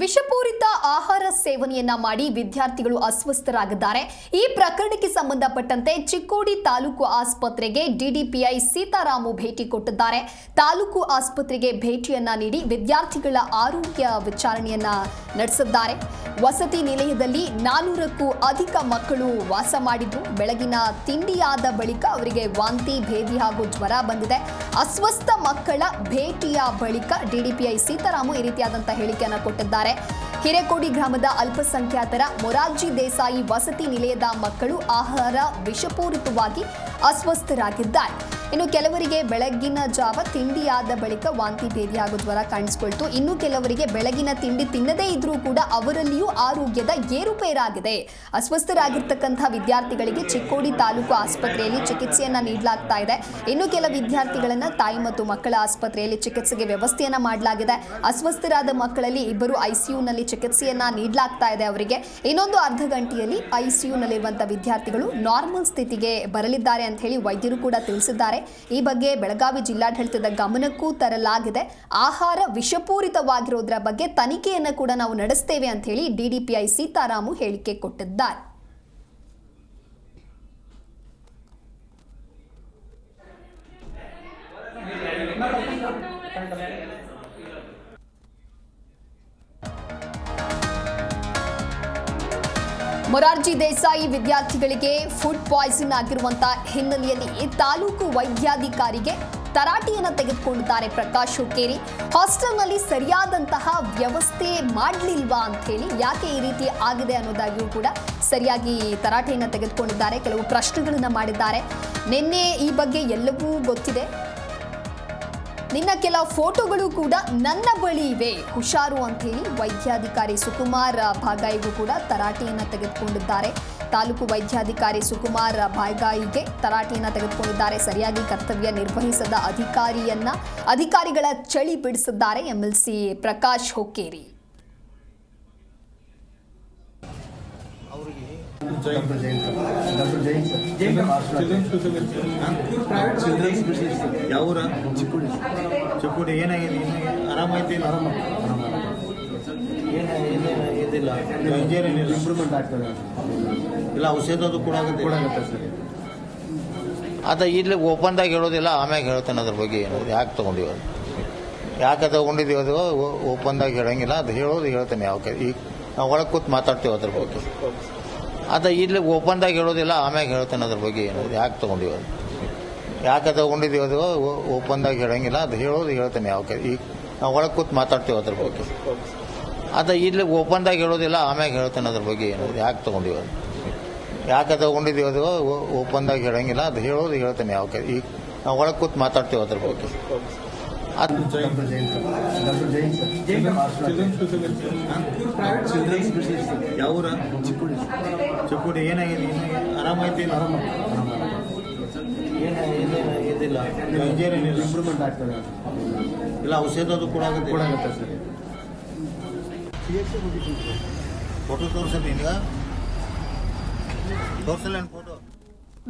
ವಿಷಪೂರಿತ ಆಹಾರ ಸೇವನೆಯನ್ನ ಮಾಡಿ ವಿದ್ಯಾರ್ಥಿಗಳು ಅಸ್ವಸ್ಥರಾಗಿದ್ದಾರೆ. ಈ ಪ್ರಕರಣಕ್ಕೆ ಸಂಬಂಧಪಟ್ಟಂತೆ ಚಿಕ್ಕೋಡಿ ತಾಲೂಕು ಆಸ್ಪತ್ರೆಗೆ ಡಿಡಿಪಿಐ ಸೀತಾರಾಮು ಭೇಟಿ ಕೊಟ್ಟಿದ್ದಾರೆ. ತಾಲೂಕು ಆಸ್ಪತ್ರೆಗೆ ಭೇಟಿಯನ್ನ ನೀಡಿ ವಿದ್ಯಾರ್ಥಿಗಳ ಆರೋಗ್ಯ ವಿಚಾರಣೆಯನ್ನ ನಡೆಸಿದ್ದಾರೆ. ವಸತಿ ನಿಲಯದಲ್ಲಿ ನಾನೂರಕ್ಕೂ ಅಧಿಕ ಮಕ್ಕಳು ವಾಸ ಮಾಡಿದ್ರು ಬೆಳಗಿನ ತಿಂಡಿಯಾದ ಬಳಿಕ ಅವರಿಗೆ ವಾಂತಿ, ಭೇದಿ ಹಾಗೂ ಜ್ವರ ಬಂದಿದೆ. ಅಸ್ವಸ್ಥ ಮಕ್ಕಳ ಭೇಟಿಯ ಬಳಿಕ ಡಿಡಿಪಿಐ ಸೀತಾರಾಮು ಈ ರೀತಿಯಾದಂತಹ ಹೇಳಿಕೆಯನ್ನು ಕೊಟ್ಟಿದ್ದಾರೆ. ಹಿರೇಕೋಡಿ ಗ್ರಾಮದ ಅಲ್ಪಸಂಖ್ಯಾತರ ಮೊರಾರ್ಜಿ ದೇಸಾಯಿ ವಸತಿ ನಿಲಯದ ಮಕ್ಕಳು ಆಹಾರ ವಿಷಪೂರಿತವಾಗಿ ಅಸ್ವಸ್ಥರಾಗಿದ್ದಾರೆ. ಇನ್ನು ಕೆಲವರಿಗೆ ಬೆಳಗಿನ ಜಾವ ತಿಂಡಿಯಾದ ಬಳಿಕ ವಾಂತಿ ಭೇದಿ ಆಗೋ ಜ್ವರ ಕಾಣಿಸ್ಕೊಳ್ತು. ಇನ್ನು ಕೆಲವರಿಗೆ ಬೆಳಗಿನ ತಿಂಡಿ ತಿನ್ನದೇ ಇದ್ರೂ ಕೂಡ ಅವರಲ್ಲಿಯೂ ಆರೋಗ್ಯದ ಏರುಪೇರಾಗಿದೆ. ಅಸ್ವಸ್ಥರಾಗಿರ್ತಕ್ಕಂಥ ವಿದ್ಯಾರ್ಥಿಗಳಿಗೆ ಚಿಕ್ಕೋಡಿ ತಾಲೂಕು ಆಸ್ಪತ್ರೆಯಲ್ಲಿ ಚಿಕಿತ್ಸೆಯನ್ನ ನೀಡಲಾಗ್ತಾ ಇದೆ. ಇನ್ನು ಕೆಲ ವಿದ್ಯಾರ್ಥಿಗಳನ್ನ ತಾಯಿ ಮತ್ತು ಮಕ್ಕಳ ಆಸ್ಪತ್ರೆಯಲ್ಲಿ ಚಿಕಿತ್ಸೆಗೆ ವ್ಯವಸ್ಥೆಯನ್ನ ಮಾಡಲಾಗಿದೆ. ಅಸ್ವಸ್ಥರಾದ ಮಕ್ಕಳಲ್ಲಿ ಇಬ್ಬರು ಐಸಿಯುನಲ್ಲಿ ಚಿಕಿತ್ಸೆಯನ್ನ ನೀಡಲಾಗ್ತಾ ಇದೆ ಅವರಿಗೆ. ಇನ್ನೊಂದು ಅರ್ಧ ಗಂಟೆಯಲ್ಲಿ ಐಸಿಯುನಲ್ಲಿರುವಂಥ ವಿದ್ಯಾರ್ಥಿಗಳು ನಾರ್ಮಲ್ ಸ್ಥಿತಿಗೆ ಬರಲಿದ್ದಾರೆ ಅಂತ ಹೇಳಿ ವೈದ್ಯರು ಕೂಡ ತಿಳಿಸಿದ್ದಾರೆ. ಈ ಬಗ್ಗೆ ಬೆಳಗಾವಿ ಜಿಲ್ಲಾಡಳಿತದ ಗಮನಕ್ಕೂ ತರಲಾಗಿದೆ. ಆಹಾರ ವಿಷಪೂರಿತವಾಗಿರೋದ್ರ ಬಗ್ಗೆ ತನಿಖೆಯನ್ನು ಕೂಡ ನಾವು ನಡೆಸ್ತೇವೆ ಅಂತ ಹೇಳಿ ಡಿಡಿಪಿಐ ಸೀತಾರಾಮು ಹೇಳಿಕೆ ಕೊಟ್ಟಿದ್ದಾರೆ. ಮೊರಾರ್ಜಿ ದೇಸಾಯಿ ವಿದ್ಯಾರ್ಥಿಗಳಿಗೆ ಫುಡ್ ಪಾಯ್ಸನ್ ಆಗಿರುವಂತಹ ಹಿನ್ನೆಲೆಯಲ್ಲಿ ತಾಲೂಕು ವೈದ್ಯಾಧಿಕಾರಿಗೆ ತರಾಟೆಯನ್ನು ತೆಗೆದುಕೊಂಡಿದ್ದಾರೆ ಪ್ರಕಾಶ್ ಹುಕ್ಕೇರಿ. ಹಾಸ್ಟೆಲ್ನಲ್ಲಿ ಸರಿಯಾದಂತಹ ವ್ಯವಸ್ಥೆ ಮಾಡಲಿಲ್ವಾ ಅಂತ ಹೇಳಿ ಯಾಕೆ ಈ ರೀತಿ ಆಗಿದೆ ಅನ್ನೋದಾಗಿಯೂ ಕೂಡ ಸರಿಯಾಗಿ ತರಾಟೆಯನ್ನು ತೆಗೆದುಕೊಂಡಿದ್ದಾರೆ. ಕೆಲವು ಪ್ರಶ್ನೆಗಳನ್ನು ಮಾಡಿದ್ದಾರೆ. ನಿನ್ನೆ ಈ ಬಗ್ಗೆ ಎಲ್ಲವೂ ಗೊತ್ತಿದೆ. ನಿನ್ನ ಕೆಲ ಫೋಟೋಗಳು ಕೂಡ ನನ್ನ ಬಳಿ ಇವೆ. ಹುಷಾರು ಅಂತ ಹೇಳಿ ವೈದ್ಯಾಧಿಕಾರಿ ಸುಕುಮಾರ್ ಭಾಗಾಯಿಗೂ ಕೂಡ ತರಾಟೆಯನ್ನು ತೆಗೆದುಕೊಂಡಿದ್ದಾರೆ. ತಾಲೂಕು ವೈದ್ಯಾಧಿಕಾರಿ ಸುಕುಮಾರ್ ಭಾಗಾಯಿಗೆ ತರಾಟೆಯನ್ನು ತೆಗೆದುಕೊಂಡಿದ್ದಾರೆ. ಸರಿಯಾಗಿ ಕರ್ತವ್ಯ ನಿರ್ವಹಿಸದ ಅಧಿಕಾರಿಯನ್ನ ಅಧಿಕಾರಿಗಳ ಚಳಿ ಬಿಡಿಸಿದ್ದಾರೆ. ಎಂಎಲ್ಸಿ ಪ್ರಕಾಶ್ ಹೊಕ್ಕೇರಿ. ಡಾಕ್ಟರ್ ಯಾವೂರ ಚಿಕ್ಕುಡಿ ಚಿಕ್ಕೋಡಿ ಏನಾಗಿದೆ ಇಂಜೇನೇನಿಲ್ಲ ಇಂಪ್ರೂವ್ಮೆಂಟ್ ಆಗ್ತದೆ ಇಲ್ಲ ಔಷಧ ಅದು ಕೊಡಾಗುತ್ತೆ ಸರ್ ಇಲ್ಲಿ ಹೇಳೋದಿಲ್ಲ, ಆಮ್ಯಾಗ ಹೇಳ್ತಾನೆ ಅದ್ರ ಬಗ್ಗೆ. ಏನು ಯಾಕೆ ತೊಗೊಂಡಿವ? ಯಾಕೆ ತೊಗೊಂಡಿದ್ದೀವಿ ಅದು? ಓಪನ್ದಾಗ ಹೇಳಂಗಿಲ್ಲ. ಅದು ಹೇಳೋದು ಹೇಳ್ತಾನೆ ಯಾವ ಈಗ ನಾವು ಒಳಗೆ ಕೂತ್ ಮಾತಾಡ್ತೀವಿ ಅದ್ರ ಬಗ್ಗೆ. ಅದ ಇಲ್ಲಿ ಓಪನ್ದಾಗ ಹೇಳೋದಿಲ್ಲ, ಆಮ್ಯಾಗ ಹೇಳ್ತಾನೆ ಅದ್ರ ಬಗ್ಗೆ ಏನು. ಯಾಕೆ ತೊಗೊಂಡಿವಿ ಅದು? ಯಾಕೆ ತೊಗೊಂಡಿದ್ದೀವಿ ಅದು? ಓಪನ್ದಾಗ ಹೇಳಂಗಿಲ್ಲ. ಅದು ಹೇಳೋದು ಹೇಳ್ತಾನೆ ಯಾವ ಈಗ ನಾವು ಒಳಗೆ ಕೂತ್ ಮಾತಾಡ್ತೀವಿ ಅದ್ರ ಬಗ್ಗೆ. ಅದ ಇಲ್ಲಿ ಓಪನ್ದಾಗ ಹೇಳೋದಿಲ್ಲ, ಆಮ್ಯಾಗ ಹೇಳ್ತಾನೆ ಅದ್ರ ಬಗ್ಗೆ ಏನು. ಯಾಕೆ ತೊಗೊಂಡಿವಿ ಅದು? ಯಾಕೆ ತೊಗೊಂಡಿದ್ದೀವಿ ಅದು? ಓಪನ್ದಾಗ ಹೇಳಂಗಿಲ್ಲ. ಅದು ಹೇಳೋದು ಹೇಳ್ತಾನೆ ಯಾವ ಈಗ ನಾವು ಒಳಗೆ ಕೂತ್ ಮಾತಾಡ್ತೀವಿ ಅದ್ರ ಬಗ್ಗೆ. ಚಿಕ್ಕುಡಿ ಚಿಕ್ಕೋಡಿ ಏನಾಗಿದೆ ಇನ್ನು ಆರಾಮೈತಿ ಆರಾಮ ಏನ ಏನೇನು ಇದಿಲ್ಲ ಇಂಜೇನೇನಿಲ್ಲ ಇಂಪ್ರೂವ್ಮೆಂಟ್ ಆಗ್ತದೆ ಇಲ್ಲ ಔಷಧ ಅದು ಸರ್ ಫೋಟೋ ತೋರಿಸಲ್ಲ ಈಗ ತೋರಿಸಲ್ಲ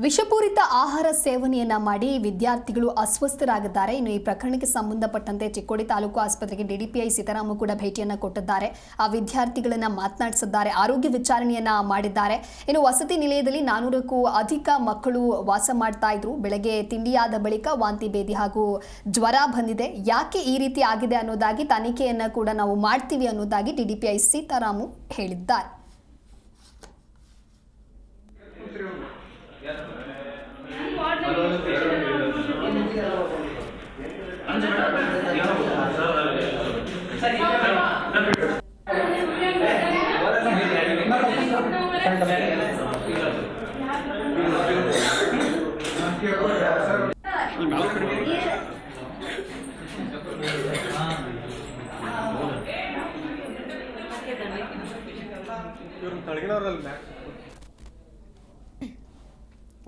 ವಿಷಪೂರಿತ ಆಹಾರ ಸೇವನೆಯನ್ನ ಮಾಡಿ ವಿದ್ಯಾರ್ಥಿಗಳು ಅಸ್ವಸ್ಥರಾಗಿದ್ದಾರೆ. ಇನ್ನು ಈ ಪ್ರಕರಣಕ್ಕೆ ಸಂಬಂಧಪಟ್ಟಂತೆ ಚಿಕ್ಕೋಡಿ ತಾಲೂಕು ಆಸ್ಪತ್ರೆಗೆ ಡಿಡಿಪಿಐ ಸೀತಾರಾಮ ಕೂಡ ಭೇಟಿಯನ್ನ ಕೊಟ್ಟಿದ್ದಾರೆ. ಆ ವಿದ್ಯಾರ್ಥಿಗಳನ್ನ ಮಾತನಾಡಿಸಿದ್ದಾರೆ, ಆರೋಗ್ಯ ವಿಚಾರಣೆಯನ್ನ ಮಾಡಿದ್ದಾರೆ. ಇನ್ನು ವಸತಿ ನಿಲಯದಲ್ಲಿ ನಾನೂರಕ್ಕೂ ಅಧಿಕ ಮಕ್ಕಳು ವಾಸ ಮಾಡ್ತಾ ಇದ್ರು. ಬೆಳಗ್ಗೆ ತಿಂಡಿಯಾದ ಬಳಿಕ ವಾಂತಿ ಭೇದಿ ಹಾಗೂ ಜ್ವರ ಬಂದಿದೆ. ಯಾಕೆ ಈ ರೀತಿ ಆಗಿದೆ ಅನ್ನೋದಾಗಿ ತನಿಖೆಯನ್ನ ಕೂಡ ನಾವು ಮಾಡ್ತೀವಿ ಅನ್ನೋದಾಗಿ ಡಿಡಿಪಿಐ ಸೀತಾರಾಮು ಹೇಳಿದ್ದಾರೆ.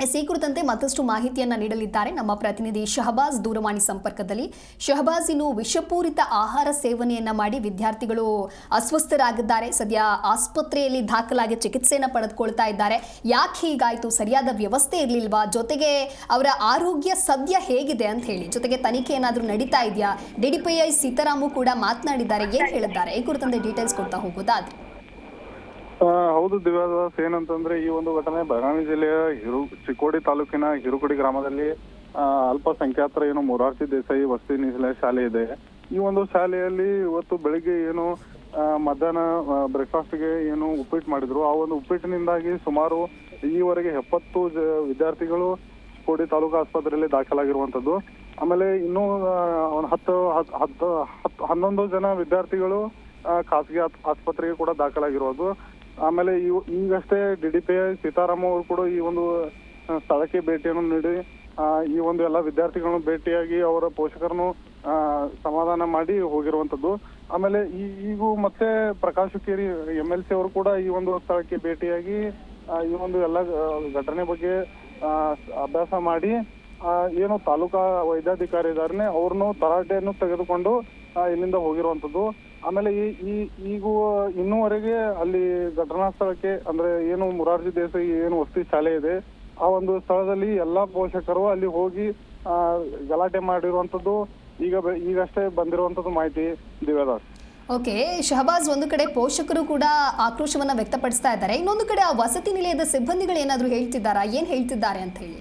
ಎಸ್ ಈ ಕುರಿತಂತೆ ಮತ್ತಷ್ಟು ಮಾಹಿತಿಯನ್ನು ನೀಡಲಿದ್ದಾರೆ ನಮ್ಮ ಪ್ರತಿನಿಧಿ ಶಹಬಾಜ್ ದೂರವಾಣಿ ಸಂಪರ್ಕದಲ್ಲಿ. ಶಹಬಾಜ್, ಇನ್ನು ವಿಷಪೂರಿತ ಆಹಾರ ಸೇವನೆಯನ್ನ ಮಾಡಿ ವಿದ್ಯಾರ್ಥಿಗಳು ಅಸ್ವಸ್ಥರಾಗಿದ್ದಾರೆ. ಸದ್ಯ ಆಸ್ಪತ್ರೆಯಲ್ಲಿ ದಾಖಲಾಗಿ ಚಿಕಿತ್ಸೆಯನ್ನು ಪಡೆದುಕೊಳ್ತಾ ಇದ್ದಾರೆ. ಯಾಕೆ ಹೀಗಾಯಿತು? ಸರಿಯಾದ ವ್ಯವಸ್ಥೆ ಇರಲಿಲ್ವಾ? ಜೊತೆಗೆ ಅವರ ಆರೋಗ್ಯ ಸದ್ಯ ಹೇಗಿದೆ ಅಂತ ಹೇಳಿ. ಜೊತೆಗೆ ತನಿಖೆ ಏನಾದರೂ ನಡೀತಾ ಇದೆಯಾ? D D P I Seetharamu ಕೂಡ ಮಾತನಾಡಿದ್ದಾರೆ. ಏನು ಹೇಳಿದ್ದಾರೆ? ಈ ಕುರಿತಂತೆ ಡೀಟೇಲ್ಸ್ ಕೊಡ್ತಾ ಹೋಗೋದಾದ್ರೆ. ಹೌದು ದಿವ್ಯಾದಾಸ್, ಏನಂತಂದ್ರೆ ಈ ಒಂದು ಘಟನೆ ಬೆಳಗಾವಿ ಜಿಲ್ಲೆಯ ಹಿರು, ಚಿಕ್ಕೋಡಿ ತಾಲೂಕಿನ ಹಿರುಕುಡಿ ಗ್ರಾಮದಲ್ಲಿ ಅಲ್ಪಸಂಖ್ಯಾತರ ಏನು ಮೊರಾರ್ಜಿ ದೇಸಾಯಿ ವಸತಿ ನಿಲಯ ಶಾಲೆ ಇದೆ. ಈ ಒಂದು ಶಾಲೆಯಲ್ಲಿ ಇವತ್ತು ಬೆಳಿಗ್ಗೆ ಏನು ಮಧ್ಯಾಹ್ನ ಬ್ರೇಕ್ಫಾಸ್ಟ್ಗೆ ಏನು ಉಪ್ಪಿಟ್ಟು ಮಾಡಿದ್ರು. ಆ ಒಂದು ಉಪ್ಪಿಟ್ಟಿನಿಂದಾಗಿ ಸುಮಾರು ಈವರೆಗೆ ಎಪ್ಪತ್ತು ವಿದ್ಯಾರ್ಥಿಗಳು ಕೋಡಿ ತಾಲೂಕು ಆಸ್ಪತ್ರೆಯಲ್ಲಿ ದಾಖಲಾಗಿರುವಂತದ್ದು ಆಮೇಲೆ ಇನ್ನೂ ಒಂದು ಹತ್ತು, ಹತ್- ಹತ್ತು ಹತ್ತು, ಹನ್ನೊಂದು ಜನ ವಿದ್ಯಾರ್ಥಿಗಳು ಖಾಸಗಿ ಆಸ್- ಆಸ್ಪತ್ರೆಗೆ ಕೂಡ ದಾಖಲಾಗಿರೋದು. ಆಮೇಲೆ ಇವು ಈಗಷ್ಟೇ ಡಿ ಡಿ ಪಿ ಸೀತಾರಾಮ ಅವರು ಕೂಡ ಈ ಒಂದು ಸ್ಥಳಕ್ಕೆ ಭೇಟಿಯನ್ನು ನೀಡಿ ಈ ಒಂದು ಎಲ್ಲ ವಿದ್ಯಾರ್ಥಿಗಳನ್ನು ಭೇಟಿಯಾಗಿ ಅವರ ಪೋಷಕರನ್ನು ಸಮಾಧಾನ ಮಾಡಿ ಹೋಗಿರುವಂತದ್ದು ಆಮೇಲೆ ಈ ಈಗೂ ಮತ್ತೆ Prakash Hukkeri M L C ಅವರು ಕೂಡ ಈ ಒಂದು ಸ್ಥಳಕ್ಕೆ ಭೇಟಿಯಾಗಿ ಈ ಒಂದು ಎಲ್ಲ ಘಟನೆ ಬಗ್ಗೆ ಅಭ್ಯಾಸ ಮಾಡಿ ಏನು ತಾಲೂಕಾ ವೈದ್ಯಾಧಿಕಾರಿ ಇದಾರೆ ಅವ್ರನ್ನು ತರಾಟೆಯನ್ನು ತೆಗೆದುಕೊಂಡು ಇಲ್ಲಿಂದ ಹೋಗಿರುವಂತದ್ದು ಆಮೇಲೆ ಈ ಈ, ಈಗೂ ಇನ್ನೂವರೆಗೆ ಅಲ್ಲಿ ಘಟನಾ ಸ್ಥಳಕ್ಕೆ, ಅಂದ್ರೆ ಏನು ಮುರಾರ್ಜಿ ದೇಸಾಯಿ ಏನು ವಸತಿ ಶಾಲೆ ಇದೆ, ಆ ಒಂದು ಸ್ಥಳದಲ್ಲಿ ಎಲ್ಲಾ ಪೋಷಕರು ಅಲ್ಲಿ ಹೋಗಿ ಗಲಾಟೆ ಮಾಡಿರುವಂತದ್ದು, ಈಗ ಈಗಷ್ಟೇ ಬಂದಿರುವಂತದ್ದು ಮಾಹಿತಿ ದಿವ್ಯದಾಸ್. ಓಕೆ, ಶಹಬಾಜ್, ಒಂದು ಕಡೆ ಪೋಷಕರು ಕೂಡ ಆಕ್ರೋಶವನ್ನ ವ್ಯಕ್ತಪಡಿಸ್ತಾ ಇದ್ದಾರೆ. ಇನ್ನೊಂದು ಕಡೆ ಆ ವಸತಿ ನಿಲಯದ ಸಿಬ್ಬಂದಿಗಳು ಏನಾದರೂ ಹೇಳ್ತಿದ್ದಾರಾ? ಏನ್ ಹೇಳ್ತಿದ್ದಾರೆ ಅಂತ ಹೇಳಿ?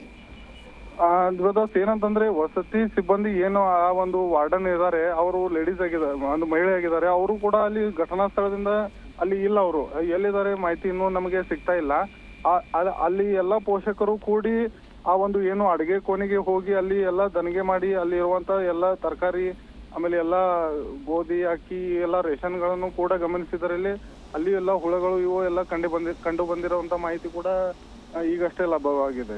ಆ, ದಿವ್ಯದಾಸ್ ಏನಂತಂದ್ರೆ ವಸತಿ ಸಿಬ್ಬಂದಿ ಏನು ಆ ಒಂದು ವಾರ್ಡನ್ ಇದ್ದಾರೆ ಅವರು ಲೇಡೀಸ್ ಆಗಿದ್ದಾರೆ ಒಂದು ಮಹಿಳೆ ಆಗಿದ್ದಾರೆ ಅವರು ಕೂಡ ಅಲ್ಲಿ ಘಟನಾ ಸ್ಥಳದಿಂದ ಅಲ್ಲಿ ಇಲ್ಲ ಅವರು. ಎಲ್ಲಿದ್ದಾರೆ ಮಾಹಿತಿ ಇನ್ನೂ ನಮಗೆ ಸಿಗ್ತಾ ಇಲ್ಲ. ಅಲ್ಲಿ ಎಲ್ಲ ಪೋಷಕರು ಕೂಡಿ ಆ ಒಂದು ಏನು ಅಡಿಗೆ ಕೋಣೆಗೆ ಹೋಗಿ ಅಲ್ಲಿ ಎಲ್ಲ ದನಿಗೆ ಮಾಡಿ ಅಲ್ಲಿ ಇರುವಂತ ಎಲ್ಲ ತರಕಾರಿ ಆಮೇಲೆ ಎಲ್ಲ ಗೋಧಿ ಅಕ್ಕಿ ಎಲ್ಲ ರೇಷನ್ಗಳನ್ನು ಕೂಡ ಗಮನಿಸಿದರಲ್ಲಿ ಅಲ್ಲಿ ಎಲ್ಲ ಹುಳಗಳು ಇವು ಎಲ್ಲ ಕಂಡು ಬಂದಿ ಕಂಡು ಬಂದಿರುವಂತ ಮಾಹಿತಿ ಕೂಡ ಈಗಷ್ಟೇ ಲಭ್ಯವಾಗಿದೆ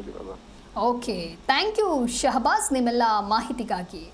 ಓಕೆ ಥ್ಯಾಂಕ್ ಯು ಶಹಬಾಜ್ ನಿಮ್ಮೆಲ್ಲ ಮಾಹಿತಿಗಾಗಿ